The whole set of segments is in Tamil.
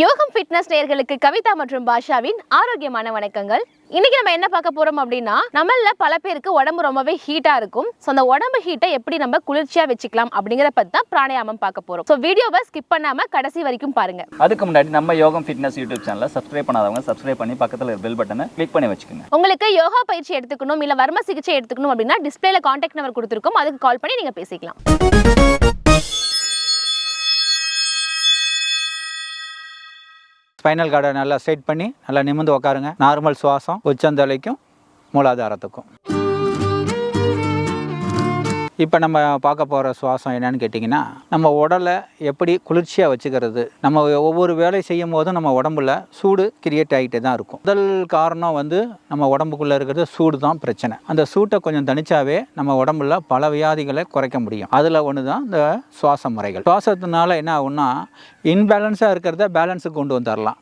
யோகம் ஃபிட்னஸ் நேயர்களுக்கு கவிதா மற்றும் பாஷாவின் ஆரோக்கியமான வணக்கங்கள். இன்னைக்கு நம்ம என்ன பார்க்க போறோம் அப்படின்னா நம்மள பல பேருக்கு உடம்பு ரொம்பவே ஹீட்டா இருக்கும். ஸோ அந்த உடம்பு ஹீட்டை எப்படி நம்ம குளிர்ச்சியா வச்சுக்கலாம் அப்படிங்கிற பத்தி தான் பிராணாயாமம் பார்க்க போறோம். ஸோ வீடியோவை ஸ்கிப் பண்ணாம கடைசி வரைக்கும் பாருங்க. அதுக்கு முன்னாடி நம்ம யோகம் ஃபிட்னஸ் யூடியூப் சேனலை சப்ஸ்கிரைப் பண்ணாதவங்க சப்ஸ்கிரைப் பண்ணி பக்கத்தில் பெல் பட்டனை கிளிக் பண்ணி வச்சுக்கோங்க. உங்களுக்கு யோகா பயிற்சி எடுத்துக்கணும் இல்ல வர்ம சிகிச்சை எடுத்துக்கணும் அப்படின்னா டிஸ்பிளேல காண்டாக்ட் நம்பர் கொடுத்துருக்கோம். அதுக்கு கால் பண்ணி நீங்க பேசிக்கலாம். ஸ்பைனல் கார்டை நல்லா ஸ்ட்ரைட் பண்ணி நல்லா நிமிர்ந்து உட்காருங்க நார்மல் சுவாசம் உச்சந்தலைக்கும் மூலாதாரத்துக்கும். இப்போ நம்ம பார்க்க போகிற சுவாசம் என்னன்னு கேட்டிங்கன்னா நம்ம உடலை எப்படி குளிர்ச்சியாக வச்சுக்கிறது? நம்ம ஒவ்வொரு வேலை செய்யும் போதும் நம்ம உடம்புல சூடு கிரியேட் ஆகிட்டே தான் இருக்கும். முதல் காரணம் வந்து நம்ம உடம்புக்குள்ளே இருக்கிறது சூடு தான் பிரச்சனை. அந்த சூட்டை கொஞ்சம் தனிச்சாவே நம்ம உடம்புல பல வியாதிகளை குறைக்க முடியும். அதில் ஒன்று தான் இந்த சுவாச முறைகள். சுவாசத்தினால என்ன ஆகும்னா இன்பேலன்ஸாக இருக்கிறத பேலன்ஸுக்கு கொண்டு வந்துடலாம்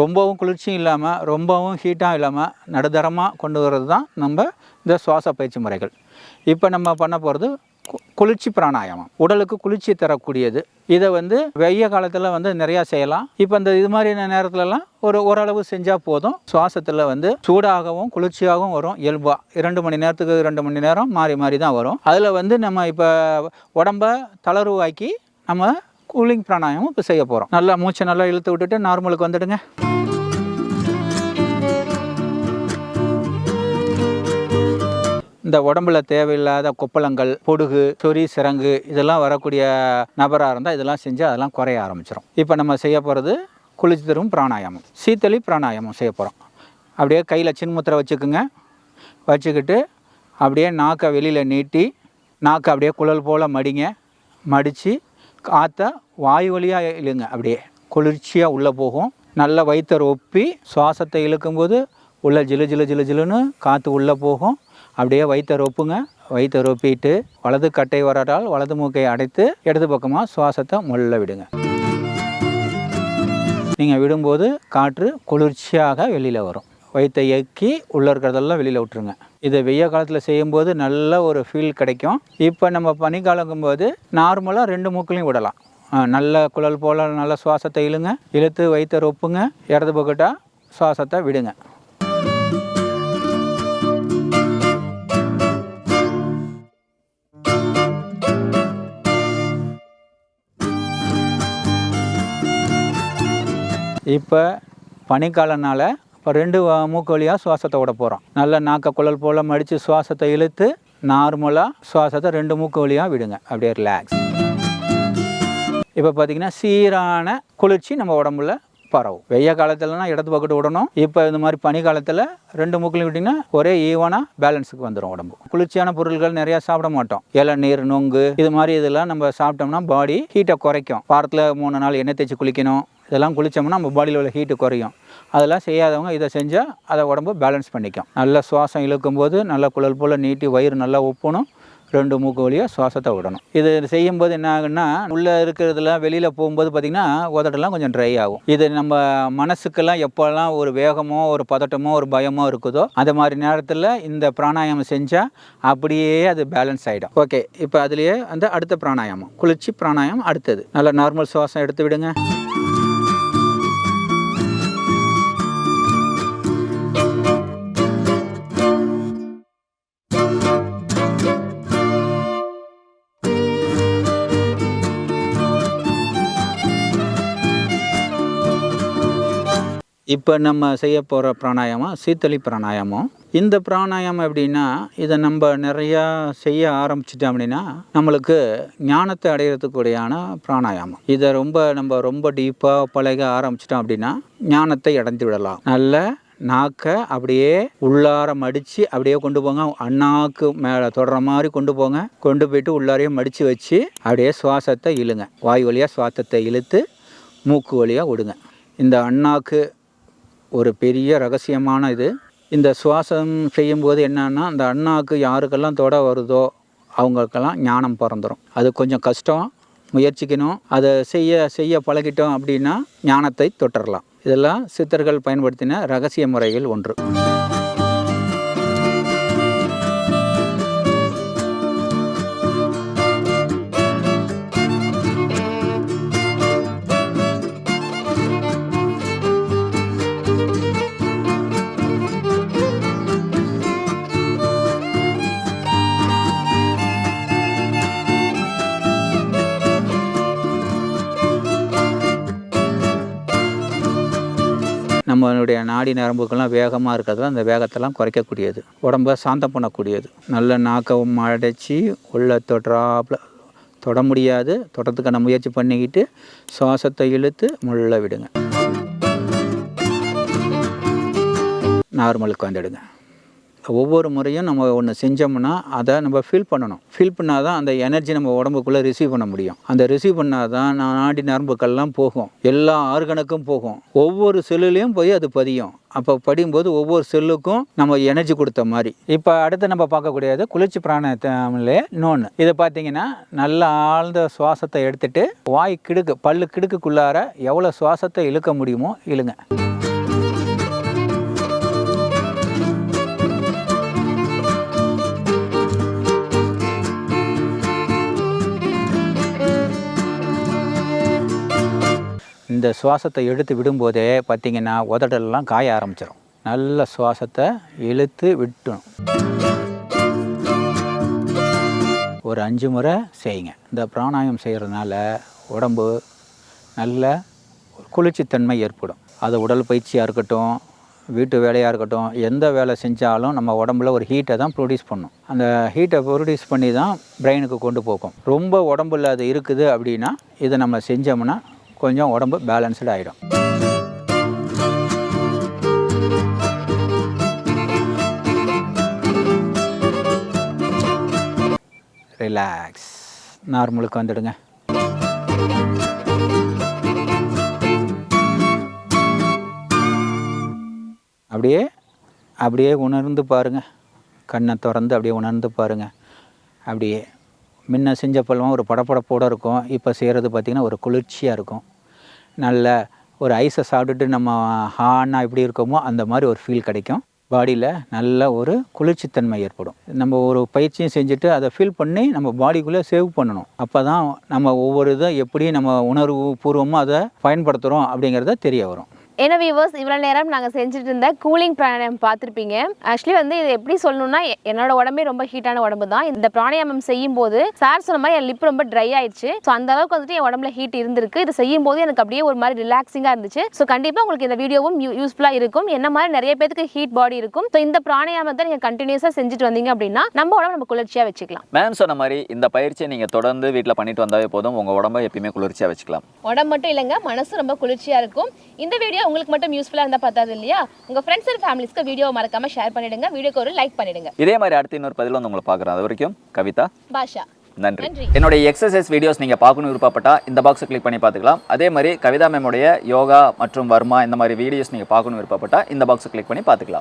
ரொம்பவும் குளிர்ச்சியும் இல்லாமல் ரொம்பவும் ஹீட்டாக இல்லாமல் நடுத்தரமாக கொண்டு வர்றது தான் நம்ம இந்த சுவாச பயிற்சி முறைகள். இப்போ நம்ம பண்ண போகிறது குளிர்ச்சி பிராணாயாமம். உடலுக்கு குளிர்ச்சி தரக்கூடியது. இதை வந்து வெய்ய காலத்தில் வந்து நிறையா செய்யலாம். இப்போ இந்த இது மாதிரியான நேரத்துலலாம் ஒரு ஓரளவு செஞ்சால் போதும். சுவாசத்தில் வந்து சூடாகவும் குளிர்ச்சியாகவும் வரும். இயல்பாக இரண்டு மணி நேரத்துக்கு ரெண்டு மணி நேரம் மாறி மாறி தான் வரும். அதில் வந்து நம்ம இப்போ உடம்ப தளர்வாக்கி நம்ம கூலிங் பிராணாயமும் இப்போ செய்ய போகிறோம் நல்லா மூச்சை நல்லா இழுத்து விட்டுட்டு நார்மலுக்கு வந்துடுங்க. இந்த உடம்புல தேவையில்லாத கொப்பளங்கள் பொடுகு சொறி சிறங்கு இதெல்லாம் வரக்கூடிய நபராக இருந்தால் இதெல்லாம் செஞ்சு அதெல்லாம் குறைய ஆரம்பிச்சிடும் இப்போ நம்ம செய்ய போகிறது குளிச்சு தரும் பிராணாயாமம். சீத்தளி பிராணாயாமம் செய்ய போகிறோம் அப்படியே கையில் சின்முத்திரை வச்சுக்குங்க. வச்சுக்கிட்டு அப்படியே நாக்கை வெளியில் நீட்டி நாக்கை அப்படியே குழல் போல் மடிங்க. மடித்து காற்றை வாயு வழியாக இழுங்க. அப்படியே குளிர்ச்சியாக உள்ளே போகும். நல்ல வயிற்றை ஒப்பி சுவாசத்தை இழுக்கும்போது உள்ள ஜிலு ஜிலு ஜிலு ஜிலுன்னு காற்று உள்ளே போகும். அப்படியே வயிற்றை ரொப்புங்க. வயிற்றை ரொப்பிட்டு வலது கட்டை வரட்டால் வலது மூக்கை அடைத்து இடது பக்கமாக சுவாசத்தை முள்ள விடுங்க. நீங்கள் விடும்போது காற்று குளிர்ச்சியாக வெளியில் வரும். வயிற்றை இயக்கி உள்ளே இருக்கிறதெல்லாம் வெளியில் விட்டுருங்க. இதை வெய்ய காலத்தில் செய்யும்போது நல்ல ஒரு ஃபீல் கிடைக்கும். இப்போ நம்ம பனிக்காலங்கும்போது நார்மலாக ரெண்டு மூக்களையும் விடலாம். நல்ல குழல் போல் நல்ல சுவாசத்தை இழுங்க. இழுத்து வயிற்றை ரொப்புங்க. இடது பக்கட்டா சுவாசத்தை விடுங்க. இப்போ பனிக்காலனால் ரெண்டு மூக்கு வழியாக சுவாசத்தை விட போகிறோம் நல்லா நாக்க குழல் போல் மடித்து சுவாசத்தை இழுத்து நார்மலாக சுவாசத்தை ரெண்டு மூக்கு வழியாக விடுங்க. அப்படியே ரிலாக்ஸ் இப்போ பார்த்தீங்கன்னா சீரான குளிர்ச்சி நம்ம உடம்புல பரவும். வெய்ய காலத்துலனா இடது பக்கத்து விடணும். இப்போ இந்த மாதிரி பனி காலத்தில் ரெண்டு மூக்கிலையும் விட்டிங்கன்னா ஒரே ஈவனாக பேலன்ஸுக்கு வந்துடும் உடம்பு. குளிர்ச்சியான பொருட்கள் நிறையா சாப்பிட மாட்டோம். இளநீர் நொங்கு இது மாதிரி இதெல்லாம் நம்ம சாப்பிட்டோம்னா பாடி ஹீட்டை குறைக்கும். வாரத்தில் மூணு நாள் எண்ணெய் தேய்ச்சி குளிக்கணும். இதெல்லாம் குளித்தோம்னா நம்ம பாடியில் உள்ள ஹீட்டு குறையும். அதெல்லாம் செய்யாதவங்க இதை செஞ்சால் அதை உடம்பு பேலன்ஸ் பண்ணிக்கும். நல்லா சுவாசம் இழுக்கும்போது நல்லா குழல் போல் நீட்டி வயிறு நல்லா ஒப்பணும் ரெண்டு மூக்கு வழியாக சுவாசத்தை விடணும். இது செய்யும்போது என்ன ஆகுன்னா உள்ளே இருக்கிறதுல வெளியில் போகும்போது பார்த்திங்கன்னா உதட்டெல்லாம் கொஞ்சம் ட்ரை ஆகும். இது நம்ம மனசுக்கெல்லாம் எப்போல்லாம் ஒரு வேகமோ ஒரு பதட்டமோ ஒரு பயமோ இருக்குதோ அந்த மாதிரி நேரத்தில் இந்த பிராணாயாமம் செஞ்சால் அப்படியே அது பேலன்ஸ் ஆகிடும் ஓகே இப்போ அதுலேயே அந்த அடுத்த பிராணாயாமம். குளிர்ச்சி பிராணாயாமம் அடுத்தது. நல்லா நார்மல் சுவாசம் எடுத்து விடுங்க. இப்போ நம்ம செய்ய போகிற பிராணாயாமம் சீத்தளி பிராணாயாமம். இந்த பிராணாயாமம் எப்படின்னா இதை நம்ம நிறையா செய்ய ஆரம்பிச்சிட்டோம் அப்படின்னா நம்மளுக்கு ஞானத்தை அடையிறதுக்குடையான பிராணாயாமம். இதை ரொம்ப நம்ம ரொம்ப டீப்பாக பழக ஆரம்பிச்சிட்டோம் அப்படின்னா ஞானத்தை அடைந்து விடலாம். நல்ல நாக்கை அப்படியே உள்ளார மடித்து அப்படியே கொண்டு போங்க. அண்ணாக்கு மேலே தொடர மாதிரி கொண்டு போங்க. கொண்டு போயிட்டு உள்ளாரையும் மடித்து வச்சு அப்படியே சுவாசத்தை இழுங்க. வாய் வழியாக சுவாசத்தை இழுத்து மூக்கு வழியாக விடுங்க. இந்த அண்ணாக்கு ஒரு பெரிய ரகசியமான இது. இந்த சுவாசம் செய்யும்போது என்னன்னா அந்த அண்ணாவுக்கு யாருக்கெல்லாம் தொட வருதோ அவங்களுக்கெல்லாம் ஞானம் பிறந்துடும் அது கொஞ்சம் கஷ்டம். முயற்சிக்கணும். அதை செய்ய செய்ய பழகிட்டோம் அப்படின்னா ஞானத்தை தொட்டரலாம். இதெல்லாம் சித்தர்கள் பயன்படுத்தின ரகசிய முறைகள் ஒன்று. நம்மளுடைய நாடி நரம்புகள்லாம் வேகமாக இருக்கிறதுல அந்த வேகத்தெல்லாம் குறைக்கக்கூடியது. உடம்ப சாந்தம் பண்ணக்கூடியது. நல்ல நாக்கவும் அடைச்சி உள்ள தொடுறாப்புல தொட முடியாது. தொடத்துக்கான முயற்சி பண்ணிக்கிட்டு சுவாசத்தை இழுத்து முள்ள விடுங்க. நார்மலுக்கு வந்துடுங்க. ஒவ்வொரு முறையும் நம்ம ஒன்று செஞ்சோம்னா அதை நம்ம ஃபீல் பண்ணணும். ஃபீல் பண்ணால் தான் அந்த எனர்ஜி நம்ம உடம்புக்குள்ளே ரிசீவ் பண்ண முடியும். அந்த ரிசீவ் பண்ணால் தான் நான் நாடி நரம்புக்கள்லாம் போகும். எல்லா ஆர்கனுக்கும் போகும். ஒவ்வொரு செல்லுலேயும் போய் அது பதியும். அப்போ படியும்போது ஒவ்வொரு செல்லுக்கும் நம்ம எனர்ஜி கொடுத்த மாதிரி. இப்போ அடுத்து நம்ம பார்க்கக்கூடியது குளிர்ச்சி பிராணத்திலே நோன்னு இதை பார்த்தீங்கன்னா நல்ல ஆழ்ந்த சுவாசத்தை எடுத்துட்டு வாய் கிடுக்கு பல்லு கிடுக்குக்குள்ளார எவ்வளோ சுவாசத்தை இழுக்க முடியுமோ இழுங்க. இந்த சுவாசத்தை எடுத்து விடும்போதே பார்த்தீங்கன்னா உதடெல்லாம் காய ஆரம்பிச்சிடும் நல்ல சுவாசத்தை இழுத்து விட்டணும். ஒரு அஞ்சு முறை செய்யுங்க. இந்த பிராணாயம் செய்கிறதுனால உடம்பு நல்ல ஒரு குளிர்ச்சித்தன்மை ஏற்படும். அது உடல் பயிற்சியாக இருக்கட்டும் வீட்டு வேலையாக இருக்கட்டும் எந்த வேலை செஞ்சாலும் நம்ம உடம்புல ஒரு ஹீட்டை தான் ப்ரொடியூஸ் பண்ணும். அந்த ஹீட்டை ப்ரொடியூஸ் பண்ணி தான் பிரெயினுக்கு கொண்டு போகும். ரொம்ப உடம்புல அது இருக்குது அப்படின்னா இதை நம்ம செஞ்சோம்னா கொஞ்சம் உடம்பு பேலன்ஸ்டு ஆகிடும் ரிலாக்ஸ் நார்மலுக்கு வந்துடுங்க. அப்படியே அப்படியே உணர்ந்து பாருங்க. கண்ணை திறந்து அப்படியே உணர்ந்து பாருங்கள் அப்படியே. முன்ன செஞ்ச பல்வம் ஒரு படப்படப்போடு இருக்கும். இப்போ செய்கிறது பார்த்திங்கன்னா ஒரு குளிர்ச்சியாக இருக்கும். நல்ல ஒரு ஐஸை சாப்பிட்டுட்டு நம்ம ஹான்னா எப்படி இருக்கோமோ அந்த மாதிரி ஒரு ஃபீல் கிடைக்கும். பாடியில் நல்ல ஒரு குளிர்ச்சித்தன்மை ஏற்படும். நம்ம ஒரு பயிற்சியும் செஞ்சுட்டு அதை ஃபீல் பண்ணி நம்ம பாடிக்குள்ளே சேவ் பண்ணணும். அப்போ தான் நம்ம ஒவ்வொரு இதை எப்படி நம்ம உணர்வு பூர்வமாக அதை பயன்படுத்துகிறோம் அப்படிங்கிறத தெரிய வரும். ஏன்னா வியூவர்ஸ் இவ்வளோ நேரம் நாங்கள் செஞ்சுட்டு இருந்த கூலிங் பிராணாயம் பார்த்துருப்பீங்க. ஆக்சுவலி வந்து இது எப்படி சொல்லணும்னா எ- என்னோட உடம்பே ரொம்ப ஹீட்டான உடம்பு தான் இந்த பிராணாயாமம் செய்யும் போது சார் சொன்ன மாதிரி என் லிப் ரொம்ப ட்ரை ஆயிடுச்சு. ஸோ அந்த அளவுக்கு வந்துட்டு என் உடம்புல ஹீட் இருந்திருக்கு. இது செய்யும் போது எனக்கு அப்படியே ஒரு மாதிரி ரிலாக்ஸிங்காக இருந்துச்சு. ஸோ கண்டிப்பாக உங்களுக்கு இந்த வீடியோவும் யூஸ்ஃபுல்லாக இருக்கும். என்ன மாதிரி நிறைய பேருக்கு ஹீட் பாடி இருக்கும். ஸோ இந்த பிராணாயாமத்தை நீங்கள் கண்டினியூஸாக செஞ்சுட்டு வந்தீங்க அப்படின்னா நம்ம உடம்பு நம்ம குளிர்ச்சியாக வச்சுக்கலாம். மேம் சொன்ன மாதிரி இந்த பயிற்சியை நீங்கள் தொடர்ந்து வீட்டில் பண்ணிட்டு வந்தாவே போதும். உங்கள் உடம்பை எப்பயுமே குளிர்ச்சியாக வச்சுக்கலாம். உடம்பு மட்டும் இல்லைங்க மனசு ரொம்ப குளிர்ச்சியாக இருக்கும். இந்த வீடியோ உங்களுக்கு மட்டும் யூஸ்ஃபுல்லாக இருந்தால் பார்த்தாது இல்லையா? உங்கள் ஃப்ரெண்ட்ஸ் அண்ட் ஃபேமிலிஸ்க்கு வீடியோ மறக்காம ஷேர் பண்ணிடுங்க வீடியோக்கு ஒரு லைக் பண்ணிடுங்க. இதே மாதிரி அடுத்த இன்னொரு பதில் வந்து உங்களை பார்க்குறேன். அது வரைக்கும் கவிதா பாஷா. நன்றி. நன்றி. என்னுடைய எக்ஸசைஸ் வீடியோஸ் நீங்கள் பார்க்கணும் விருப்பப்பட்டா இந்த பாக்ஸை கிளிக் பண்ணி பார்த்துக்கலாம். அதே மாதிரி கவிதா மேமுடைய யோகா மற்றும் வர்மா இந்த மாதிரி வீடியோஸ் நீங்கள் பார்க்கணும் விருப்பப்பட்டா இந்த பாக்ஸை கிளிக் பண்ணி பார்த்துக்கலாம்.